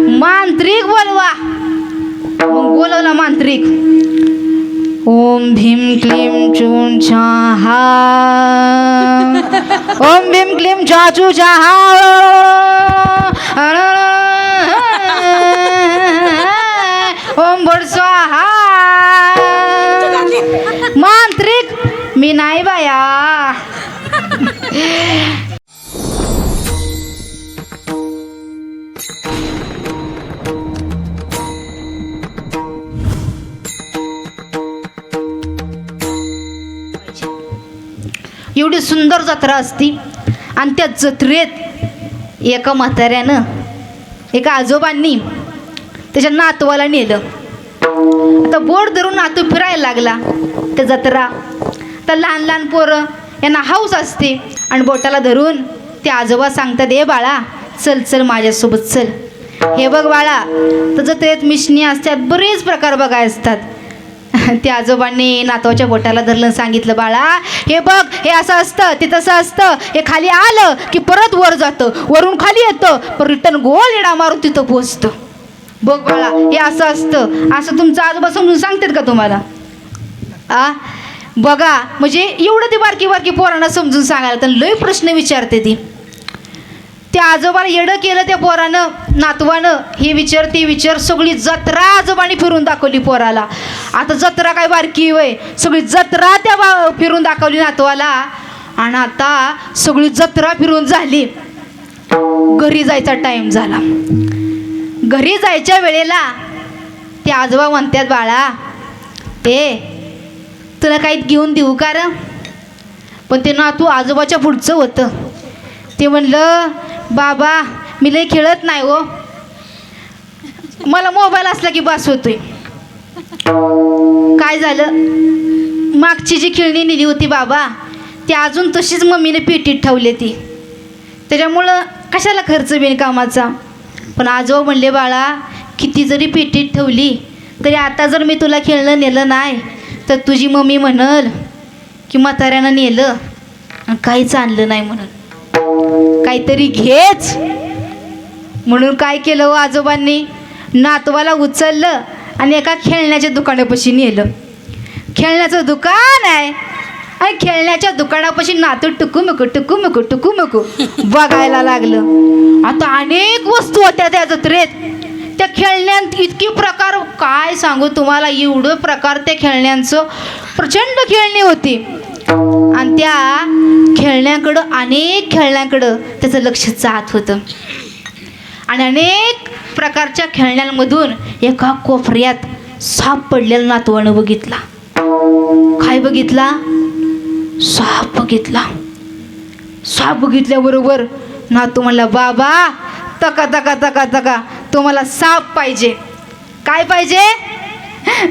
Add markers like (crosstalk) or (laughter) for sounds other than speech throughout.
मांत्रिक बोलवा. मग बोलवला मांत्रिक. ओम भीम क्लीम चून हा ओम भीम क्लीम चाचू चहा. ओम भट स्वाहा. मांत्रिक मी नाही बाया. एवढी सुंदर जत्रा असती आणि त्या जत्रेत एका म्हाताऱ्यानं एका आजोबांनी त्याच्या नातवाला नेलं. आता बोट धरून नातू फिरायला लागला. त्या जत्रा तर लहान लहान पोरं यांना हाऊस असते आणि बोटाला धरून ते आजोबा सांगतात ए बाळा चल चल माझ्यासोबत चल. हे बघ बाळा तर जत्रेत मिशनी असतात बरेच प्रकार बघाय असतात. (laughs) त्या आजोबांनी नातवाच्या बोटाला धरलं सांगितलं बाळा हे बघ हे असं असतं ते तसं असतं. हे खाली आलं की परत वर जातं. वरून खाली येतं पण रिटर्न गोल येडा मारून तिथं पोचतं. बघ बाळा हे असं असतं. असं तुमचं आजोबा समजून सांगतात का तुम्हाला? आ? बघा म्हणजे एवढं ती बारकी बारकी पोरांना समजून सांगायला तर लय प्रश्न विचारते ती. त्या आजोबाला येडं केलं त्या पोरानं नातवानं. हे विचार ते विचार सगळी जत्रा आजोबाने फिरून दाखवली पोराला. आता जत्रा काय बारकी वय. सगळी जत्रा त्या बा फिरून दाखवली नातवाला. आणि आता सगळी जत्रा फिरून झाली. घरी जायचा टाईम झाला. घरी जायच्या वेळेला ते आजोबा म्हणतात बाळा ते तुला काही घेऊन देऊ का पण ते नातू आजोबाच्या पुढचं होतं. ते म्हणलं बाबा मी लई खेळत नाही हो. मला मोबाईल असला की बस होतोय. काय झालं? मागची जी खेळणी नेली होती बाबा ती अजून तशीच मम्मीने पेटीत ठेवली ती त्याच्यामुळं कशाला खर्च बिनकामाचा पण आजोबा म्हणले बाळा किती जरी पेटीत ठेवली तरी आता जर मी तुला खेळणं नेलं नाही तर तुझी मम्मी म्हणल की म्हाताऱ्यानं नेलं आणि काहीच आणलं नाही म्हणून. काहीतरी घेच. म्हणून काय केलं हो आजोबांनी? नातवाला उचललं आणि एका खेळण्याच्या दुकानापाशी नेलं. खेळण्याचं दुकान आहे. आणि खेळण्याच्या दुकानापाशी नातू टुकूमुकू टुकूमुकू टुकूमुकू बघायला लागलं. आता अनेक वस्तू होत्या त्या जत्रेत. त्या खेळण्यात इतकी प्रकार काय सांगू तुम्हाला एवढं प्रकार त्या खेळण्यांचं. प्रचंड खेळणी होती. आणि त्या खेळण्याकडं अनेक खेळण्याकडं त्याचं लक्ष जात होतं. आणि अनेक प्रकारच्या खेळण्यांमधून एका कोपऱ्यात साप पडलेला नातवानं बघितला. काय बघितला? साप बघितला. साप बघितल्याबरोबर नातू म्हणला बाबा तका तका तका तका तुम्हाला साप पाहिजे. काय पाहिजे?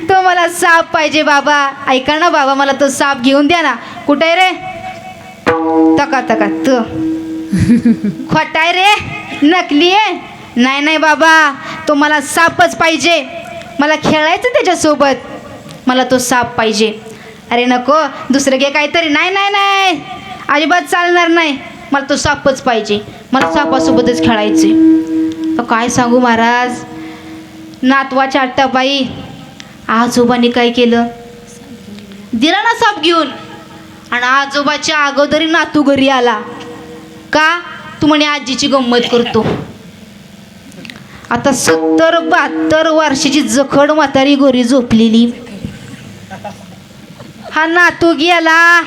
तो मला साप पाहिजे बाबा. ऐका ना बाबा मला तो साप घेऊन द्या ना. कुठे आहे रे? तका तका त. खोटाय रे नकली आहे. नाही नाही बाबा तो मला सापच पाहिजे. मला खेळायचं त्याच्यासोबत. मला तो साप पाहिजे. अरे नको दुसरं घे काहीतरी. नाही नाही नाही. अजिबात चालणार नाही. मला तो सापच पाहिजे. मला सापासोबतच खेळायचे काय सांगू महाराज? नातवाच्या अट्टाबाई आजोबाने काय केलं? दिला ना साप घेऊन आणि आजोबाच्या अगोदरी नातू घरी आला. का? तू म्हणे आजीची गंमत करतो. आता सत्तर बहात्तर वर्षाची जखड म्हातारी गोरी झोपलेली. हा नातू गेला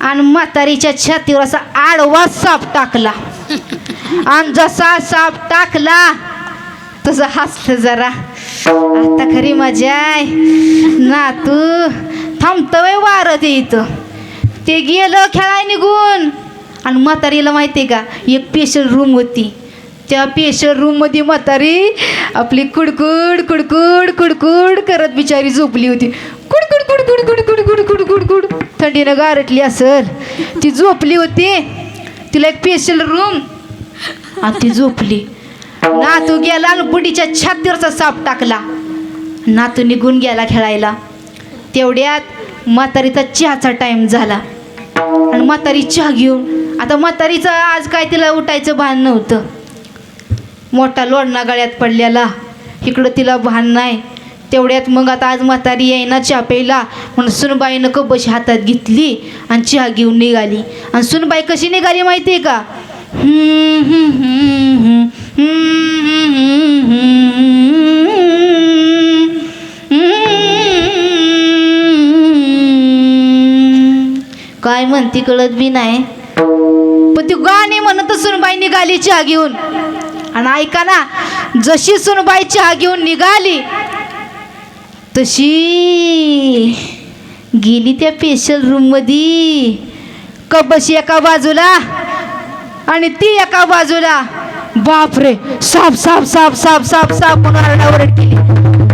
आणि म्हातारीच्या छातीवर असा आडवा साप टाकला. आणि जसा साप टाकला तसं हसलं जरा. आता खरी मजा आहे. नातू थांबतोय वारं ते इथं. ते गेलं खेळाय निघून. आणि म्हातारीला माहिती आहे का एक पेशल रूम होती. त्या पेशल रूममध्ये म्हातारी आपली कुडकुड कुडकुड कुडकुड करत बिचारी झोपली होती. कुडकुड कुडकुड कुडकुड कुडकुड कुडकुड. थंडीनं गारटली असल. ती झोपली होती. तिला एक पेशल रूम आणि ती झोपली. नातू गेला आणि बुडीच्या छातीवरचा साप टाकला. नातू निघून गेला खेळायला. तेवढ्यात म्हातारीचा चहाचा टाईम झाला आणि म्हातारी चहा घेऊन आता म्हातारीचं आज काय तिला उठायचं भान नव्हतं मोठा लोडणा गळ्यात पडलेला इकडं तिला भान नाही तेवढ्यात मग आता आज म्हातारी येईना चहा प्यायला म्हणून सुनबाईनं कबशी हातात घेतली आणि चहा घेऊन निघाली आणि सुनबाई कशी निघाली माहिती आहे का काय म्हणती कळत बी नाही. पण ती गाणी म्हणत सुनबाई निघाली चहा घेऊन. आणि ऐका ना जशी सुनबाई चहा घेऊन निघाली तशी गेली त्या स्पेशल रूममध्ये कबशी एका बाजूला आणि ती एका बाजूला. बापरे साप साप साप साप साप साप म्हणून आरडाओरड केली.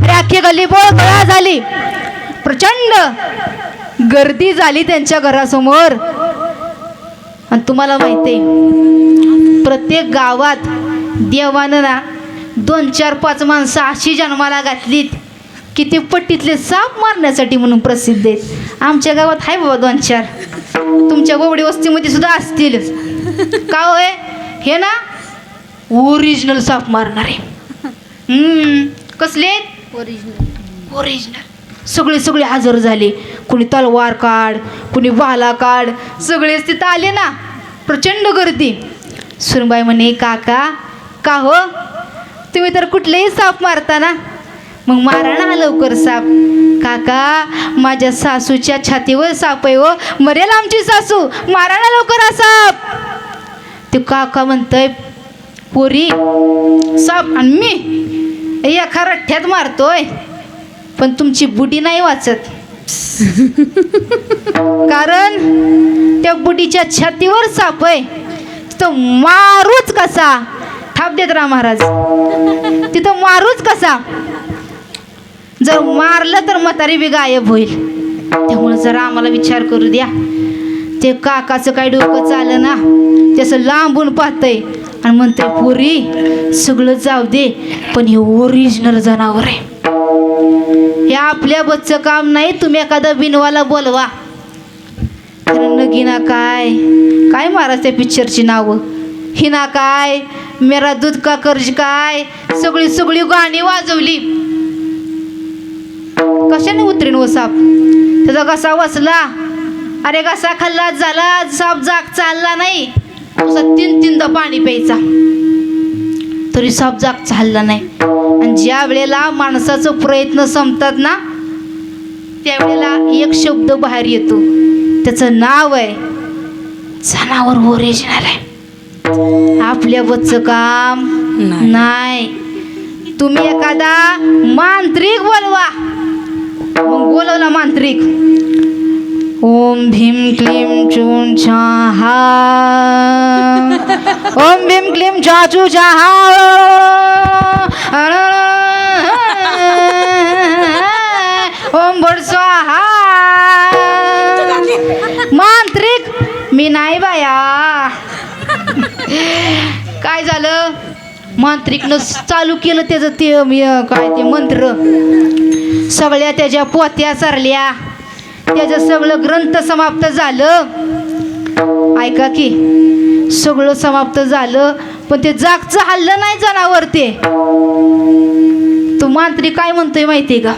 राखी गल्ली बोळ गळा झाली. प्रचंड गर्दी झाली त्यांच्या घरासमोर. आणि तुम्हाला माहिती आहे प्रत्येक गावात देवानं ना दोन चार पाच माणसं अशी जन्माला घातलीत की ते पट्टीतले साप मारण्यासाठी म्हणून प्रसिद्ध आहेत. आमच्या गावात आहे बाबा दोन चार. तुमच्या गोवडी वस्तीमध्ये सुद्धा असतील. का होय हे? ना ओरिजिनल साप मारणारे. कसले ओरिजिनल ओरिजिनल सगळे सगळे हजर झाले. कुणी तलवार काढ कुणी भाला काढ सगळेच तिथं आले ना. प्रचंड गर्दी. सुनबाई म्हणे काका का हो? तुम्ही तर कुठलेही साप मारता ना. मग मारा ना लवकर साप. काका माझ्या सासूच्या छातीवर साप आहे हो. मरेल आमची सासू. मारा ना लवकर साप. ते काका म्हणतय पोरी साप आणि मी एका रठ्ठ्यात मारतोय. पण तुमची बुडी नाही वाचत. कारण त्या बुडीच्या छातीवर साप आहे. तिथं मारूच कसा? थाप देत राहा महाराज. तिथं मारूच कसा? जर मारलं तर म्हातारी बी गायब होईल. त्यामुळे जरा आम्हाला विचार करू द्या. ते काकाचं काय डोकं चालं ना? त्याचं लांबून पाहतंय. आणि म्हणतंय पुरी सगळं जाऊ दे पण हे ओरिजिनल जनावर आहे. हे आपल्या बच्चं काम नाही तुम्ही एखादा बिनवाला बोलवा. तर नगीना काय? काय महाराज त्या पिक्चरची नावं? हिना काय? मेरा दूध का कर्ज काय? सगळी सगळी गाणी वाजवली. कशाने उतरीन व साप? त्याचा घसा वसला. अरे घसा खाल्ला झाला साप जाग चालला नाही. असा तीन तीनदा पाणी प्यायचा. तरी साप जाग चालला नाही. ज्या वेळेला माणसाचं प्रयत्न संपतात ना त्यावेळेला एक शब्द बाहेर येतो. त्याचं नाव आहे जनावर ओरिजिनल आहे. आपल्या बच्चं काम नाही. तुम्ही एखादा मांत्रिक बोलवा. मग बोलवला मांत्रिक. ओम भीम क्लीम चून ओम भीम क्लीम चाचू छाहा ओम भट स्वाहा मांत्रिक मी नाही बाया. काय झालं? मांत्रिकनं चालू केलं त्याचं ते काय ते मंत्र. सगळ्या त्याच्या पोत्या सरल्या. त्याचं सगळं ग्रंथ समाप्त झालं. ऐका की सगळं समाप्त झालं पण ते जागचं हल्लं नाही जनावर ते. तो मांत्रिक काय म्हणतोय माहितीये का?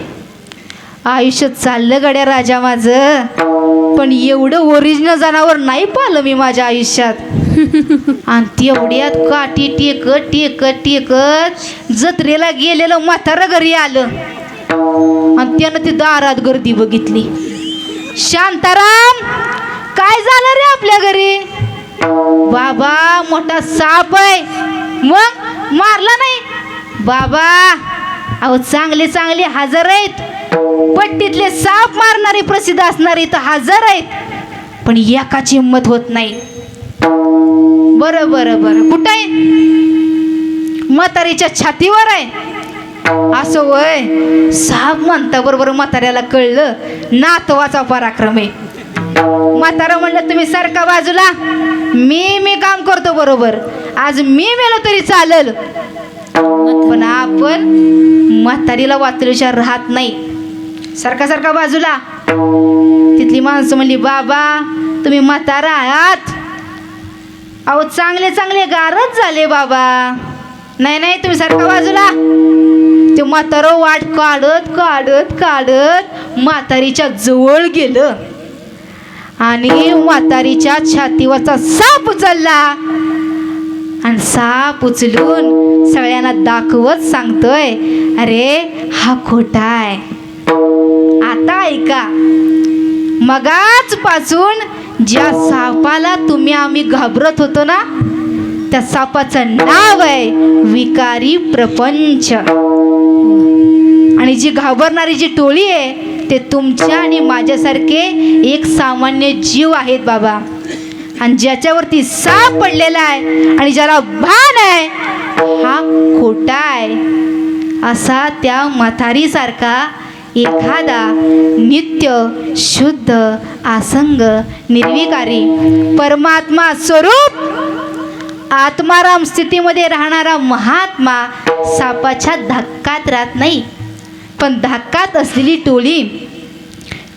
आयुष्य चाललं गड्या राजा माझं. पण एवढं ओरिजिनल जनावर नाही पाहिलं मी माझ्या आयुष्यात. (laughs) आणि तेवढ्यात काठी टेकत टेकत टेकत जत्रेला गेलेलं म्हातारं घरी आलं. आणि त्यानं ती दारात गर्दी बघितली. शांताराम काय झालं रे आपल्या घरी? बाबा मोठा साप आहे. मग मारला नाही? बाबा अहो चांगले चांगले हजर आहेत. पट्टीतले साप मारणारे प्रसिद्ध असणारे तर हजर आहेत. पण एकाची हिंमत होत नाही. बरं बरं बरं. कुठं आहे? म्हातारीच्या छातीवर आहे. असं वय. साप म्हणता बरोबर म्हाताऱ्याला कळलं. नातवाचा पराक्रम आहे. म्हातारा म्हणलं तुम्ही सारखा बाजूला. मी मी काम करतो बरोबर. आज मी मेलो तरी चालल. पण आपण म्हातारीला वाचल्याशिवाय राहत नाही. सारखा सारखा बाजूला. तिथली माणसं म्हणली बाबा तुम्ही म्हातारा आहात. अहो चांगले चांगले गारच झाले बाबा. नाही नाही तुम्ही सारखा बाजूला. ते म्हातारं वाट काढत काढत काढत म्हातारीच्या जवळ गेलं. आणि म्हातारीच्या छातीवरचा साप उचलला. आणि साप उचलून सगळ्यांना दाखवत सांगतोय अरे हा खोटा आहे. आता ऐका. मगाच पासून ज्या सापाला तुम्ही आम्ही घाबरत होतो ना त्या सापाचं नाव आहे विकारी प्रपंच. आणि जी घाबरणारी जी टोळी आहे ते तुमच्या आणि माझ्यासारखे एक सामान्य जीव आहेत बाबा. आणि ज्याच्यावरती साप पडलेला आहे आणि ज्याला भान आहे हा खोटा आहे. असा त्या म्हातारीसारखा एखादा नित्य शुद्ध आसंग निर्विकारी परमात्मा स्वरूप आत्माराम स्थितीमध्ये राहणारा महात्मा सापाच्या धक्कात राहत नाही. पण धक्कात असलेली टोळी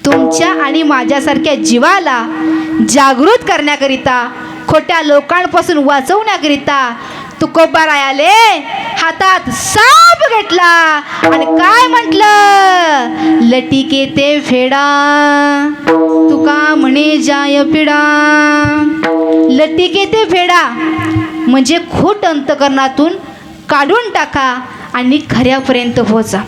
तुमच्या आणि माझ्यासारख्या जीवाला जागृत करण्याकरिता खोट्या लोकांपासून वाचवण्याकरिता तुकोबा रायाले हातात साप घेतला. आणि काय म्हटलं? लटिके ते फेडा. तुका म्हणे जाय पिडा. लटिके ते फेडा. म्हणजे खोट अंतकरणातून काढून टाका आणि खऱ्यापर्यंत पोहोचा.